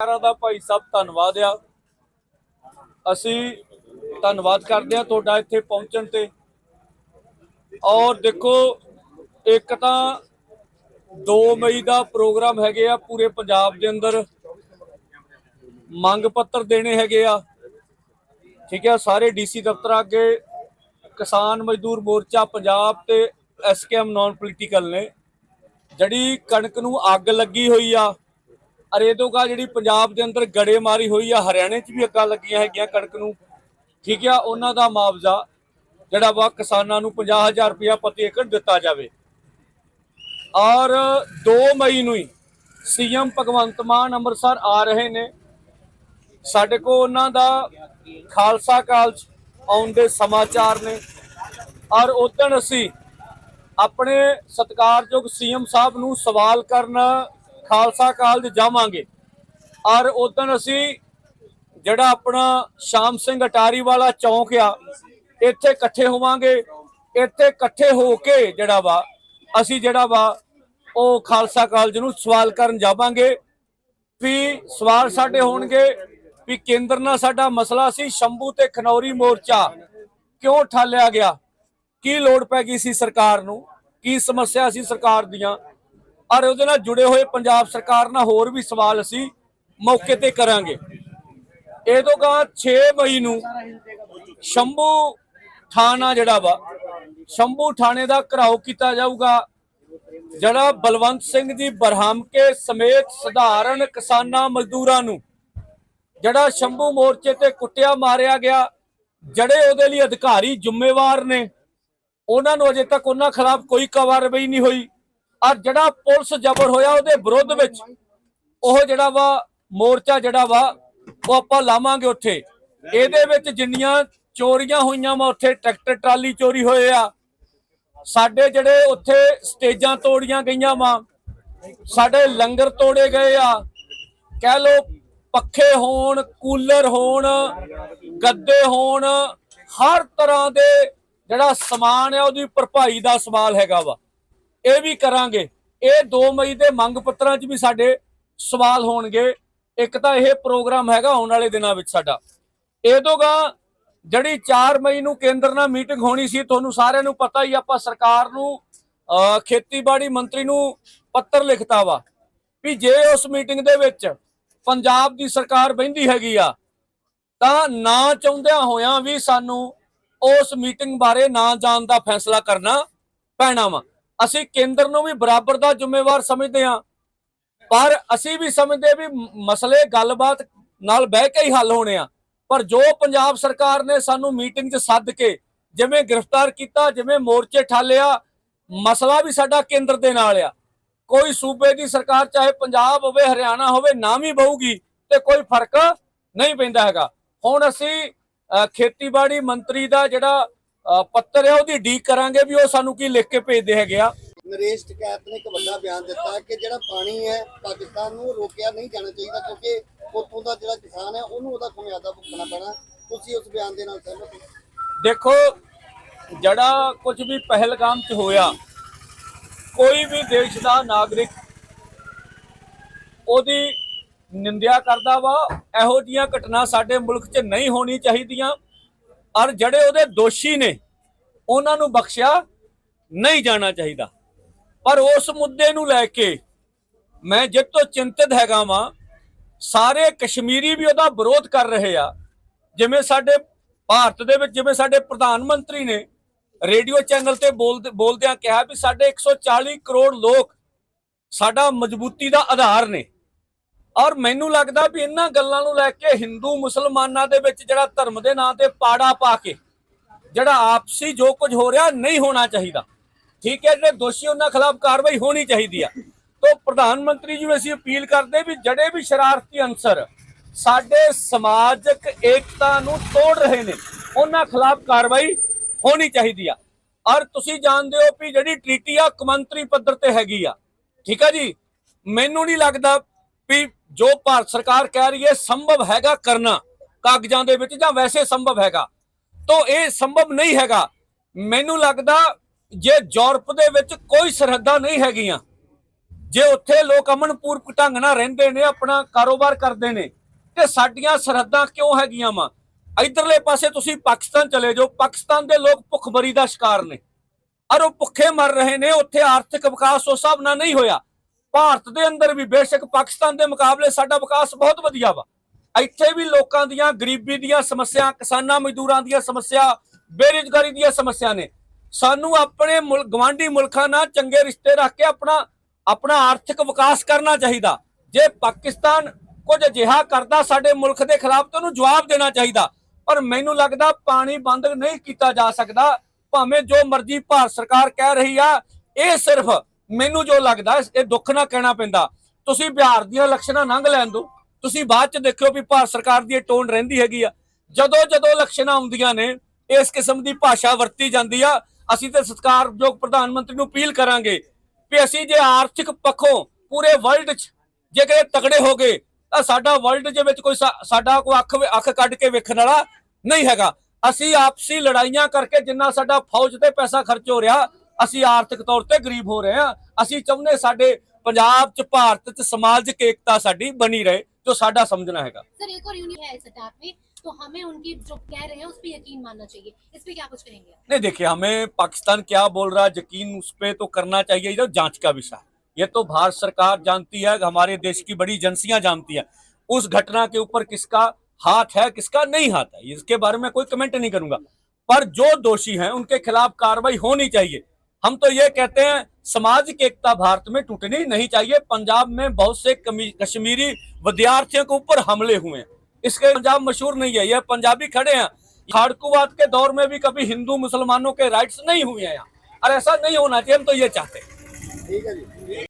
ਸਾਰਾ ਦਾ ਭਾਈ ਸਾਹਿਬ, ਧੰਨਵਾਦ ਆ। ਅਸੀਂ ਧੰਨਵਾਦ ਕਰਦੇ ਆ ਤੁਹਾਡਾ ਇੱਥੇ ਪਹੁੰਚਣ ਤੇ। ਔਰ ਦੇਖੋ, ਇੱਕ ਤਾਂ 2 ਮਈ ਦਾ ਪ੍ਰੋਗਰਾਮ ਹੈਗੇ ਆ ਪੂਰੇ ਪੰਜਾਬ ਦੇ ਅੰਦਰ। ਮੰਗ ਪੱਤਰ ਦੇਣੇ ਹੈਗੇ ਆ। ਠੀਕ ਹੈ ਸਾਰੇ ਡੀਸੀ ਦਫ਼ਤਰ ਅੱਗੇ ਕਿਸਾਨ ਮਜ਼ਦੂਰ ਮੋਰਚਾ ਪੰਜਾਬ ਤੇ ਐਸਕੇਐਮ ਨਾਨ ਪੋਲੀਟੀਕਲ ਨੇ। ਜਿਹੜੀ ਕਣਕ ਨੂੰ ਅੱਗ ਲੱਗੀ ਹੋਈ ਆ ਔਰ ਇਹ ਤੋਂ ਅਰੇਦੋਗਾ ਜਿਹੜੀ ਪੰਜਾਬ ਦੇ ਅੰਦਰ ਗੜੇ ਮਾਰੀ ਹੋਈ ਆ, ਹਰਿਆਣੇ 'ਚ ਵੀ ਅੱਗਾਂ ਲੱਗੀਆਂ ਹੈਗੀਆਂ ਕਣਕ ਨੂੰ। ਠੀਕ ਆ, ਉਹਨਾਂ ਦਾ ਮੁਆਵਜ਼ਾ ਜਿਹੜਾ ਵਾ ਕਿਸਾਨਾਂ ਨੂੰ 50000 ਰੁਪਇਆ ਪ੍ਰਤੀ ਏਕੜ ਦਿੱਤਾ ਜਾਵੇ। ਔਰ 2 ਮਈ ਨੂੰ ਹੀ ਸੀਐਮ ਭਗਵੰਤ ਮਾਨ ਅੰਮ੍ਰਿਤਸਰ ਆ ਰਹੇ ਨੇ। ਸਾਡੇ ਕੋ ਉਹਨਾਂ ਦਾ ਖਾਲਸਾ ਕਾਲਜ ਆਉਣ ਦੇ ਸਮਾਚਾਰ ਨੇ। ਔਰ ਉਦੋਂ ਅਸੀਂ ਆਪਣੇ ਸਤਿਕਾਰਯੋਗ ਸੀਐਮ ਸਾਹਿਬ ਨੂੰ ਸਵਾਲ ਕਰਨ ਖਾਲਸਾ ਕਾਲਜ ਜਾਵਾਂਗੇ। ਔਰ ਉਦੋਂ ਅਸੀਂ ਜਿਹੜਾ ਆਪਣਾ ਸ਼ਾਮ ਸਿੰਘ ਅਟਾਰੀ ਵਾਲਾ ਚੌਂਕ ਆ, ਇੱਥੇ ਇਕੱਠੇ ਹੋਵਾਂਗੇ। ਇੱਥੇ ਇਕੱਠੇ ਹੋ ਕੇ ਜਿਹੜਾ ਵਾ, ਅਸੀਂ ਜਿਹੜਾ ਵਾ, ਉਹ ਖਾਲਸਾ ਕਾਲਜ ਨੂੰ ਸਵਾਲ ਕਰਨ ਜਾਵਾਂਗੇ। ਵੀ ਸਵਾਲ ਸਾਡੇ ਹੋਣਗੇ ਵੀ ਕੇਂਦਰ ਨਾਲ ਸਾਡਾ ਮਸਲਾ ਸੀ, ਸ਼ੰਭੂ ਤੇ ਖਨੌਰੀ ਮੋਰਚਾ ਕਿਉਂ ਠਾਲਿਆ ਗਿਆ? ਕੀ ਲੋੜ ਪੈ ਗਈ ਸੀ ਸਰਕਾਰ ਨੂੰ? ਕੀ ਸਮੱਸਿਆ ਸੀ ਸਰਕਾਰ ਦੀਆਂ? ਔਰ ਉਹਦੇ ਨਾਲ ਜੁੜੇ ਹੋਏ ਪੰਜਾਬ ਸਰਕਾਰ ਨਾਲ ਹੋਰ ਵੀ ਸਵਾਲ ਅਸੀਂ ਮੌਕੇ ਤੇ ਕਰਾਂਗੇ। ਇਹ ਤੋਂ ਗਾ 6 ਮਈ ਨੂੰ ਸ਼ੰਭੂ ਥਾਣਾ ਜਿਹੜਾ ਵਾ, ਸ਼ੰਭੂ ਥਾਣੇ ਦਾ ਘਰਾਓ ਕੀਤਾ ਜਾਊਗਾ। ਜਿਹੜਾ ਬਲਵੰਤ ਸਿੰਘ ਜੀ ਬਰਹਮਕੇ ਸਮੇਤ ਸਧਾਰਨ ਕਿਸਾਨਾਂ ਮਜ਼ਦੂਰਾਂ ਨੂੰ ਜਿਹੜਾ ਸ਼ੰਭੂ ਮੋਰਚੇ ਤੇ ਕੁੱਟਿਆ ਮਾਰਿਆ ਗਿਆ, ਜਿਹੜੇ ਉਹਦੇ ਲਈ ਅਧਿਕਾਰੀ ਜ਼ਿੰਮੇਵਾਰ ਨੇ, ਉਹਨਾਂ ਨੂੰ ਅਜੇ ਤੱਕ ਉਹਨਾਂ ਖਿਲਾਫ ਕੋਈ ਕਾਰਵਾਈ ਨਹੀਂ ਹੋਈ। ਔਰ ਜਿਹੜਾ ਪੁਲਿਸ ਜ਼ਬਰ ਹੋਇਆ ਉਹਦੇ ਵਿਰੁੱਧ ਵਿੱਚ, ਉਹ ਜਿਹੜਾ ਵਾ ਮੋਰਚਾ ਜਿਹੜਾ ਵਾ, ਉਹ ਆਪਾਂ ਲਾਵਾਂਗੇ ਉੱਥੇ। ਇਹਦੇ ਵਿੱਚ ਜਿੰਨੀਆਂ ਚੋਰੀਆਂ ਹੋਈਆਂ ਵਾ, ਉੱਥੇ ਟਰੈਕਟਰ, ਟਰਾਲੀ ਚੋਰੀ ਹੋਏ ਆ। ਸਾਡੇ ਜਿਹੜੇ ਉੱਥੇ ਸਟੇਜਾਂ ਤੋੜੀਆਂ ਗਈਆਂ ਵਾ, ਸਾਡੇ ਲੰਗਰ ਤੋੜੇ ਗਏ ਆ। ਕਹਿ ਲੋ ਪੱਖੇ ਹੋਣ, ਕੂਲਰ ਹੋਣ, ਗੱਦੇ ਹੋਣ, ਹਰ ਤਰ੍ਹਾਂ ਦੇ ਜਿਹੜਾ ਸਮਾਨ ਹੈ ਉਹਦੀ ਭਰਪਾਈ ਦਾ ਸਵਾਲ ਹੈਗਾ ਵਾ। ਇਹ ਵੀ ਕਰਾਂਗੇ। ਇਹ 2 ਮਈ ਦੇ ਮੰਗ ਪੱਤਰਾਂ 'ਚ ਵੀ ਸਾਡੇ ਸਵਾਲ ਹੋਣਗੇ। ਇੱਕ ਤਾਂ ਇਹ ਪ੍ਰੋਗਰਾਮ ਹੈਗਾ ਆਉਣ ਵਾਲੇ ਦਿਨਾਂ ਵਿੱਚ ਸਾਡਾ। ਇਹ ਤੋਂ ਜਿਹੜੀ 4 ਮਈ ਨੂੰ ਕੇਂਦਰ ਨਾਲ ਮੀਟਿੰਗ ਹੋਣੀ ਸੀ ਤੁਹਾਨੂੰ ਸਾਰਿਆਂ ਨੂੰ ਪਤਾ ਹੀ ਆਪਾਂ ਸਰਕਾਰ ਨੂੰ ਅਹ, ਖੇਤੀਬਾੜੀ ਮੰਤਰੀ ਨੂੰ ਪੱਤਰ ਲਿਖਤਾ ਵਾ ਵੀ ਜੇ ਉਸ ਮੀਟਿੰਗ ਦੇ ਵਿੱਚ ਪੰਜਾਬ ਦੀ ਸਰਕਾਰ ਬਹਿੰਦੀ ਹੈਗੀ ਆ ਤਾਂ ਨਾ ਚਾਹੁੰਦਿਆਂ ਹੋਇਆਂ ਵੀ ਸਾਨੂੰ ਉਸ ਮੀਟਿੰਗ ਬਾਰੇ ਨਾ ਜਾਣ ਦਾ ਫੈਸਲਾ ਕਰਨਾ ਪੈਣਾ ਵਾ। ਅਸੀਂ ਕੇਂਦਰ ਨੂੰ ਵੀ ਬਰਾਬਰ ਦਾ ਜ਼ਿੰਮੇਵਾਰ ਸਮਝਦੇ ਹਾਂ। ਪਰ ਅਸੀਂ ਵੀ ਸਮਝਦੇ ਵੀ ਮ- ਮਸਲੇ ਗੱਲਬਾਤ ਨਾਲ ਬਹਿ ਕੇ ਹੀ ਹੱਲ ਹੋਣੇ ਆ। ਪਰ ਜੋ ਪੰਜਾਬ ਸਰਕਾਰ ਨੇ ਸਾਨੂੰ ਮੀਟਿੰਗ 'ਚ ਸੱਦ ਕੇ ਜਿਵੇਂ ਗ੍ਰਿਫਤਾਰ ਕੀਤਾ, ਜਿਵੇਂ ਮੋਰਚੇ ਠਾਲਿਆ, ਮਸਲਾ ਵੀ ਸਾਡਾ ਕੇਂਦਰ ਦੇ ਨਾਲ ਆ। ਕੋਈ ਸੂਬੇ ਦੀ ਸਰਕਾਰ, ਚਾਹੇ ਪੰਜਾਬ ਹੋਵੇ, ਹਰਿਆਣਾ ਹੋਵੇ, ਨਾ ਵੀ ਬਹੂਗੀ ਤੇ ਕੋਈ ਫ਼ਰਕ ਨਹੀਂ ਪੈਂਦਾ ਹੈਗਾ। ਹੁਣ ਅਸੀਂ ਖੇਤੀਬਾੜੀ ਮੰਤਰੀ ਦਾ ਜਿਹੜਾ ਪੱਤਰ ਹੈ ਉਹਦੀ ਡੀਕ ਕਰਾਂਗੇ ਵੀ ਉਹ ਸਾਨੂੰ ਕੀ ਲਿਖ ਕੇ ਭੇਜਦੇ ਹੈਗੇ ਆ। ਨਰੇਸ਼ ਟਕੈਤ ਨੇ ਇੱਕ ਵੱਡਾ ਬਿਆਨ ਦਿੱਤਾ ਕਿ ਜਿਹੜਾ ਪਾਣੀ ਹੈ ਪਾਕਿਸਤਾਨ ਨੂੰ ਰੋਕਿਆ ਨਹੀਂ ਜਾਣਾ ਚਾਹੀਦਾ ਕਿਉਂਕਿ ਉੱਥੋਂ ਦਾ ਜਿਹੜਾ ਕਿਸਾਨ ਹੈ ਉਹਨੂੰ ਉਹਦਾ ਖਮਿਆਦਾ ਭੁਗਤਣਾ ਪੈਣਾ। ਤੁਸੀਂ ਉਸ ਬਿਆਨ ਦੇ ਨਾਲ ਸਹਿਮਤ ਹੋ? ਦੇਖੋ ਜਿਹੜਾ ਕੁਝ ਵੀ ਪਹਿਲਗਾਮ 'ਚ ਹੋਇਆ ਕੋਈ ਵੀ ਦੇਸ਼ ਦਾ ਨਾਗਰਿਕ ਉਹਦੀ ਨਿੰਦਿਆ ਕਰਦਾ ਵਾ। ਇਹੋ ਜੀਆਂ ਘਟਨਾ ਸਾਡੇ ਮੁਲਕ 'ਚ ਨਹੀਂ ਹੋਣੀ ਚਾਹੀਦੀਆਂ। ਔਰ ਜਿਹੜੇ ਉਹਦੇ ਦੋਸ਼ੀ ਨੇ, ਉਹਨਾਂ ਨੂੰ ਬਖਸ਼ਿਆ ਨਹੀਂ ਜਾਣਾ ਚਾਹੀਦਾ। ਪਰ ਉਸ ਮੁੱਦੇ ਨੂੰ ਲੈ ਕੇ ਮੈਂ ਜਿੱਤ ਤੋਂ ਚਿੰਤਤ ਹੈਗਾ ਵਾਂ, ਸਾਰੇ ਕਸ਼ਮੀਰੀ ਵੀ ਉਹਦਾ ਵਿਰੋਧ ਕਰ ਰਹੇ ਆ। ਜਿਵੇਂ ਸਾਡੇ ਭਾਰਤ ਦੇ ਵਿੱਚ, ਜਿਵੇਂ ਸਾਡੇ ਪ੍ਰਧਾਨ ਮੰਤਰੀ ਨੇ ਰੇਡੀਓ ਚੈਨਲ ਤੇ ਬੋਲਦੇ, ਬੋਲਦਿਆਂ ਕਿਹਾ ਵੀ ਸਾਡੇ 140 ਕਰੋੜ ਲੋਕ ਸਾਡਾ ਮਜ਼ਬੂਤੀ ਦਾ ਆਧਾਰ ਨੇ। ਔਰ ਮੈਨੂੰ ਲੱਗਦਾ ਵੀ ਇਹਨਾਂ ਗੱਲਾਂ ਨੂੰ ਲੈ ਕੇ ਹਿੰਦੂ ਮੁਸਲਮਾਨਾਂ ਦੇ ਵਿੱਚ ਜਿਹੜਾ ਧਰਮ ਦੇ ਨਾਂ ਤੇ ਪਾੜਾ ਪਾ ਕੇ ਜਿਹੜਾ ਆਪਸੀ ਜੋ ਕੁਝ ਹੋ ਰਿਹਾ ਨਹੀਂ ਹੋਣਾ ਚਾਹੀਦਾ। ਠੀਕ ਹੈ, ਜਿਹੜੇ ਦੋਸ਼ੀ ਉਹਨਾਂ ਖਿਲਾਫ ਕਾਰਵਾਈ ਹੋਣੀ ਚਾਹੀਦੀ ਆ। ਤੋਂ ਪ੍ਰਧਾਨ ਮੰਤਰੀ ਜੀ ਨੂੰ ਅਸੀਂ ਅਪੀਲ ਕਰਦੇ ਵੀ ਜਿਹੜੇ ਵੀ ਸ਼ਰਾਰਤੀ ਅੰਸਰ ਸਾਡੇ ਸਮਾਜਿਕ ਏਕਤਾ ਨੂੰ ਤੋੜ ਰਹੇ ਨੇ, ਉਹਨਾਂ ਖਿਲਾਫ ਕਾਰਵਾਈ ਹੋਣੀ ਚਾਹੀਦੀ ਆ। ਔਰ ਤੁਸੀਂ ਜਾਣਦੇ ਹੋ ਵੀ ਜਿਹੜੀ ਟ੍ਰੀਟੀ ਆ, ਕਮੰਤਰੀ ਪੱਧਰ ਤੇ ਹੈਗੀ ਆ। ਠੀਕ ਆ ਜੀ? ਮੈਨੂੰ ਨਹੀਂ ਲੱਗਦਾ ਵੀ ਜੋ ਭਾਰਤ ਸਰਕਾਰ ਕਹਿ ਰਹੀ ਹੈ, ਸੰਭਵ ਹੈਗਾ ਕਰਨਾ, ਕਾਗਜ਼ਾਂ ਦੇ ਵਿੱਚ ਜਾਂ ਵੈਸੇ ਸੰਭਵ ਹੈਗਾ। ਤੋਂ ਇਹ ਸੰਭਵ ਨਹੀਂ ਹੈਗਾ। ਮੈਨੂੰ ਲੱਗਦਾ ਜੇ ਯੂਰਪ ਦੇ ਵਿੱਚ ਕੋਈ ਸਰਹੱਦਾਂ ਨਹੀਂ ਹੈਗੀਆਂ, ਜੇ ਉੱਥੇ ਲੋਕ ਅਮਨਪੂਰਵਕ ਢੰਗ ਨਾਲ ਰਹਿੰਦੇ ਨੇ, ਆਪਣਾ ਕਾਰੋਬਾਰ ਕਰਦੇ ਨੇ, ਤੇ ਸਾਡੀਆਂ ਸਰਹੱਦਾਂ ਕਿਉਂ ਹੈਗੀਆਂ ਵਾ? ਇਧਰਲੇ ਪਾਸੇ ਤੁਸੀਂ ਪਾਕਿਸਤਾਨ ਚਲੇ ਜਾਓ, ਪਾਕਿਸਤਾਨ ਦੇ ਲੋਕ ਭੁੱਖਮਰੀ ਦਾ ਸ਼ਿਕਾਰ ਨੇ। ਔਰ ਉਹ ਭੁੱਖੇ ਮਰ ਰਹੇ ਨੇ, ਉੱਥੇ ਆਰਥਿਕ ਵਿਕਾਸ ਉਸ ਹਿਸਾਬ ਨਾਲ ਨਹੀਂ ਹੋਇਆ। ਭਾਰਤ ਦੇ ਅੰਦਰ ਵੀ ਬੇਸ਼ੱਕ ਪਾਕਿਸਤਾਨ ਦੇ ਮੁਕਾਬਲੇ ਸਾਡਾ ਵਿਕਾਸ ਬਹੁਤ ਵਧੀਆ ਵਾ। ਇੱਥੇ ਵੀ ਲੋਕਾਂ ਦੀਆਂ, ਗਰੀਬੀ ਦੀਆਂ ਸਮੱਸਿਆ, ਕਿਸਾਨਾਂ ਮਜ਼ਦੂਰਾਂ ਦੀਆਂ ਸਮੱਸਿਆ, ਬੇਰੁਜ਼ਗਾਰੀ ਦੀਆਂ ਸਮੱਸਿਆ ਨੇ। ਸਾਨੂੰ ਆਪਣੇ ਮੁਲ ਗਵਾਂਢੀ ਮੁਲਕਾਂ ਨਾਲ ਚੰਗੇ ਰਿਸ਼ਤੇ ਰੱਖ ਕੇ ਆਪਣਾ ਆਪਣਾ ਆਰਥਿਕ ਵਿਕਾਸ ਕਰਨਾ ਚਾਹੀਦਾ। ਜੇ ਪਾਕਿਸਤਾਨ ਕੁਝ ਅਜਿਹਾ ਕਰਦਾ, ਸਾਡੇ ਮੁਲਕ ਦੇ ਖਿਲਾਫ ਤਾਂ ਉਹਨੂੰ ਜਵਾਬ ਦੇਣਾ ਚਾਹੀਦਾ। ਪਰ ਮੈਨੂੰ ਲੱਗਦਾ ਪਾਣੀ ਬੰਦ ਨਹੀਂ ਕੀਤਾ ਜਾ ਸਕਦਾ। ਭਾਵੇਂ ਜੋ ਮਰਜ਼ੀ ਭਾਰਤ ਸਰਕਾਰ ਕਹਿ ਰਹੀ ਆ, ਇਹ ਸਿਰਫ ਮੈਨੂੰ ਜੋ ਲੱਗਦਾ ਇਹ ਦੁੱਖ ਨਾ ਕਹਿਣਾ ਪੈਂਦਾ। ਤੁਸੀਂ ਬਿਹਾਰ ਦੀਆਂ ਇਲੈਕਸ਼ਨਾਂ ਲੰਘ ਲੈਣ ਦਿਓ। ਤੁਸੀਂ ਬਾਅਦ ਚ ਦੇਖਿਓ ਵੀ ਭਾਰਤ ਸਰਕਾਰ ਦੀ ਇਹ ਟੋਨ ਰਹਿੰਦੀ ਹੈਗੀ ਆ। ਜਦੋਂ ਜਦੋਂ ਇਲੈਕਸ਼ਨਾਂ ਆਉਂਦੀਆਂ ਨੇ, ਇਸ ਕਿਸਮ ਦੀ ਭਾਸ਼ਾ ਵਰਤੀ ਜਾਂਦੀ ਆ। ਅਸੀਂ ਤੇ ਸਤਿਕਾਰਯੋਗ ਪ੍ਰਧਾਨ ਮੰਤਰੀ ਨੂੰ ਅਪੀਲ ਕਰਾਂਗੇ ਵੀ ਅਸੀਂ ਜੇ ਆਰਥਿਕ ਪੱਖੋਂ ਪੂਰੇ ਵਰਲਡ 'ਚ ਜੇ ਕਿਤੇ ਤਗੜੇ ਹੋ ਗਏ, ਤਾਂ ਸਾਡਾ ਵਰਲਡ ਦੇ ਵਿੱਚ ਕੋਈ ਸਾਡਾ ਕੋਈ ਅੱਖ ਅੱਖ ਕੱਢ ਕੇ ਵੇਖਣ ਵਾਲਾ ਨਹੀਂ ਹੈਗਾ। ਅਸੀਂ ਆਪਸੀ ਲੜਾਈਆਂ ਕਰਕੇ ਜਿੰਨਾ ਸਾਡਾ ਫੌਜ ਤੇ ਪੈਸਾ ਖਰਚ ਹੋ ਰਿਹਾ ਅਸੀਂ ਆਰਥਿਕ ਤੌਰ ਤੇ ਗਰੀਬ ਹੋ ਰਹੇ ਹਾਂ ਅਸੀਂ ਚਾਹੁੰਦੇ ਸਾਡੇ ਪੰਜਾਬ 'ਚ ਭਾਰਤ 'ਚ ਸਮਾਜਿਕ ਏਕਤਾ ਸਾਡੀ ਬਣੀ ਰਹੇ ਜੋ ਸਾਡਾ ਸਮਝਣਾ ਹੈਗਾ सर एक और यूनिट है इस अटैक में तो हमें उनकी जो कह रहे हैं उस पर यकीन मानना चाहिए इस पे क्या कुछ कहेंगे आप? नहीं देखिए हमें पाकिस्तान क्या बोल रहा है यकीन उस पर तो करना चाहिए ये तो जांच का विषय है ये तो भारत सरकार जानती है हमारे देश की बड़ी एजेंसियां जानती है उस घटना के ऊपर किसका हाथ है किसका नहीं हाथ है इसके बारे में कोई कमेंट नहीं करूंगा पर जो दोषी हैं उनके खिलाफ कार्रवाई होनी चाहिए हम तो ये कहते हैं, समाज की एकता भारत में टूटनी नहीं चाहिए। पंजाब में बहुत से कश्मीरी विद्यार्थियों के ऊपर हमले हुए इसके पंजाब मशहूर नहीं है, यह पंजाबी खड़े हैं। खाड़कूवाद के दौर में भी कभी हिंदू मुसलमानों के राइट्स नहीं हुए हैं यहाँ। और ऐसा नहीं होना चाहिए, हम तो ये चाहते हैं। ठीक है जी।